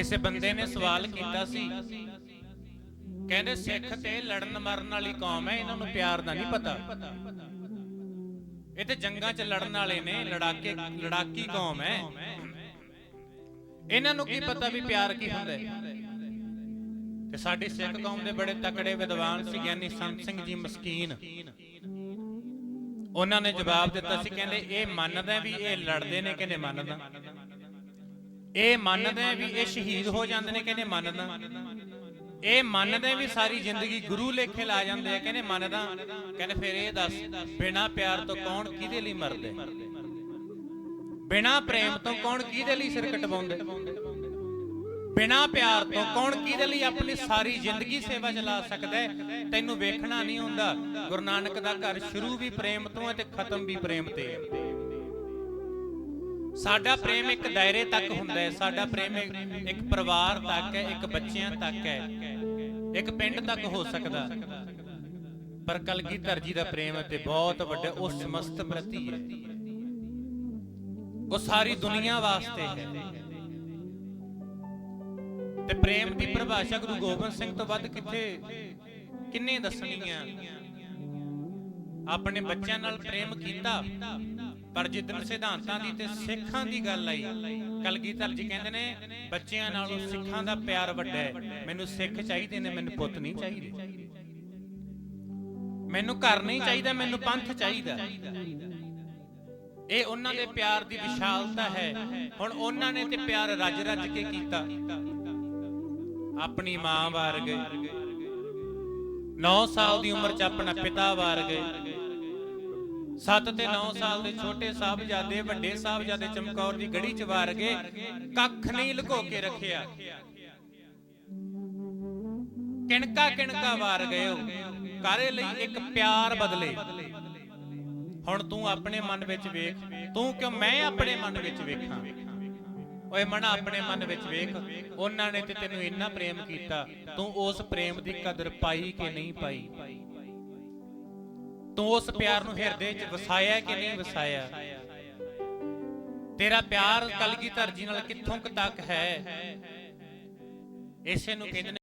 ਕਿਸੇ ਬੰਦੇ ਨੇ ਸਵਾਲ ਕੀਤਾ ਸੀ। ਕਹਿੰਦੇ ਸਿੱਖ ਤੇ ਲੜਨ ਮਰਨ ਵਾਲੀ ਕੌਮ ਹੈ, ਇਹਨਾਂ ਨੂੰ ਪਿਆਰ ਦਾ ਨਹੀਂ ਪਤਾ। ਇਹ ਤੇ ਜੰਗਾਂ 'ਚ ਲੜਨ ਵਾਲੇ ਨੇ, ਲੜਾਕੇ, ਲੜਾਕੀ ਕੌਮ ਹੈ। ਇਹਨਾਂ ਨੂੰ ਕੀ ਪਤਾ ਵੀ ਪਿਆਰ ਕੀ ਹੁੰਦਾ ਹੈ? ਤੇ ਸਾਡੀ ਸਿੱਖ ਕੌਮ ਦੇ ਬੜੇ ਤਕੜੇ ਵਿਦਵਾਨ ਸੀ, ਗਿਆਨੀ ਸੰਤ ਸਿੰਘ ਜੀ ਮਸਕੀਨ। ਉਹਨਾਂ ਨੇ ਜਵਾਬ ਦਿੱਤਾ ਸੀ, ਕਹਿੰਦੇ ਇਹ ਮੰਨਦਾ ਵੀ ਇਹ ਲੜਦੇ ਨੇ ਕਹਿੰਦੇ ਮੰਨਦਾ? ਇਹ ਮੰਨਦੇ ਵੀ ਇਹ ਸ਼ਹੀਦ ਹੋ ਜਾਂਦੇ ਨੇ, ਕਹਿੰਦੇ ਮੰਨਦਾ। ਇਹ ਮੰਨਦੇ ਵੀ ਸਾਰੀ ਜ਼ਿੰਦਗੀ ਗੁਰੂ ਲੇਖੇ ਲਾ ਜਾਂਦੇ ਆ, ਕਹਿੰਦੇ ਮੰਨਦਾ। ਕਹਿੰਦੇ ਫਿਰ ਇਹ ਦੱਸ, ਬਿਨਾ ਪਿਆਰ ਤੋਂ ਕੌਣ ਕਿਹਦੇ ਲਈ ਮਰਦੇ ਬਿਨਾ ਪ੍ਰੇਮ ਤੋਂ ਕੌਣ ਕਿਹਦੇ ਲਈ ਸਿਰ ਕਟਵਾਉਂਦੇ ਬਿਨਾ ਪਿਆਰ ਤੋਂ ਕੌਣ ਕਿਹਦੇ ਲਈ ਆਪਣੀ ਸਾਰੀ ਜ਼ਿੰਦਗੀ ਸੇਵਾ ਚਲਾ ਸਕਦਾ ਤੈਨੂੰ ਵੇਖਣਾ ਨਹੀਂ ਹੁੰਦਾ। ਗੁਰੂ ਨਾਨਕ ਦਾ ਘਰ ਸ਼ੁਰੂ ਵੀ ਪ੍ਰੇਮ ਤੋਂ ਹੈ ਤੇ ਖਤਮ ਵੀ ਪ੍ਰੇਮ ਤੇ ਹੈ। ਸਾਡਾ ਪ੍ਰੇਮ ਇੱਕ ਦਾਇਰੇ ਤੱਕ ਹੁੰਦਾ ਹੈ, ਸਾਡਾ ਪ੍ਰੇਮ ਇੱਕ- ਪਰਿਵਾਰ ਤੱਕ ਹੈ, ਇੱਕ ਬੱਚਿਆਂ ਤੱਕ ਹੈ। ਇੱਕ ਪਿੰਡ ਤੱਕ ਹੋ ਸਕਦਾ। ਪਰ ਕਲਗੀਧਰ ਜੀ ਦਾ ਪ੍ਰੇਮ ਤੇ ਬਹੁਤ ਵੱਡਾ, ਉਹ ਸਮਸਤ ਪ੍ਰਤੀ ਹੈ। ਉਹ ਸਾਰੀ ਦੁਨੀਆ ਵਾਸਤੇ ਹੈ। ਤੇ ਪ੍ਰੇਮ ਦੀ ਪਰਿਭਾਸ਼ਾ ਗੁਰੂ ਗੋਬਿੰਦ ਸਿੰਘ ਤੋਂ ਵੱਧ ਕਿੱਥੇ, ਕਿੰਨੇ ਦੱਸਣੀਆਂ ਆਪਣੇ ਬੱਚਿਆਂ ਨਾਲ ਪ੍ਰੇਮ ਕੀਤਾ? ਪਰ ਜਿੱਦਣ ਸਿਧਾਂਤਾਂ ਦੀ ਤੇ ਸਿੱਖਾਂ ਦੀ ਗੱਲ ਆਈ, ਕਲਗੀਧਰ ਜੀ ਕਹਿੰਦੇ ਨੇ, ਬੱਚਿਆਂ ਨਾਲੋਂ ਸਿੱਖਾਂ ਦਾ ਪਿਆਰ ਵੱਡਾ ਹੈ, ਮੈਨੂੰ ਸਿੱਖ ਚਾਹੀਦੇ ਨੇ, ਮੈਨੂੰ ਪੁੱਤ ਨਹੀਂ ਚਾਹੀਦੇ। ਮੈਨੂੰ ਘਰ ਨਹੀਂ ਚਾਹੀਦਾ, ਮੈਨੂੰ ਪੰਥ ਚਾਹੀਦਾ। ਇਹ ਉਹਨਾਂ ਦੇ ਪਿਆਰ ਦੀ ਵਿਸ਼ਾਲਤਾ ਹੈ। ਹੁਣ ਉਹਨਾਂ ਨੇ ਤੇ ਪਿਆਰ ਰੱਜ ਰੱਜ ਕੇ ਕੀਤਾ। ਆਪਣੀ ਮਾਂ ਵਾਰ ਗਏ 9 ਸਾਲ ਦੀ ਉਮਰ 'ਚ ਆਪਣਾ ਪਿਤਾ ਵਾਰ ਗਏ 7 ਤੇ 9 ਸਾਲ ਦੇ ਛੋਟੇ ਸਾਹਿਬਜ਼ਾਦੇ, ਵੱਡੇ ਸਾਹਿਬਜ਼ਾਦੇ ਚਮਕੌਰ ਦੀ ਗੜੀ 'ਚ ਵਾਰ ਗਏ ਕੱਖ ਨਹੀਂ ਲੁਕੋ ਕੇ ਰੱਖਿਆ। ਕਿਣਕਾ ਕਿਣਕਾ ਵਾਰ ਗਏ ਹੋ ਕਾਰੇ ਲਈ ਇੱਕ ਪਿਆਰ ਬਦਲੇ? ਹੁਣ ਤੂੰ ਆਪਣੇ ਮਨ ਵਿੱਚ ਵੇਖ, ਤੂੰ ਕਿਉਂ ਮੈਂ ਆਪਣੇ ਮਨ ਵਿੱਚ ਵੇਖਾਂ? ਓਏ ਮਨ, ਆਪਣੇ ਮਨ ਵਿੱਚ ਵੇਖ, ਉਹਨਾਂ ਨੇ ਤੇ ਤੈਨੂੰ ਇੰਨਾ ਪ੍ਰੇਮ ਕੀਤਾ, ਤੂੰ ਉਸ ਪ੍ਰੇਮ ਦੀ ਕਦਰ ਪਾਈ ਕਿ ਨਹੀਂ ਪਾਈ? ਤੂੰ ਉਸ ਪਿਆਰ ਨੂੰ ਹਿਰਦੇ 'ਚ ਵਸਾਇਆ ਕਿ ਨਹੀਂ ਵਸਾਇਆ? ਤੇਰਾ ਪਿਆਰ ਕਲਗੀਧਰ ਜੀ ਨਾਲ ਕਿੱਥੋਂ ਤੱਕ ਹੈ? ਇਸੇ ਨੂੰ ਕਹਿੰਦੇ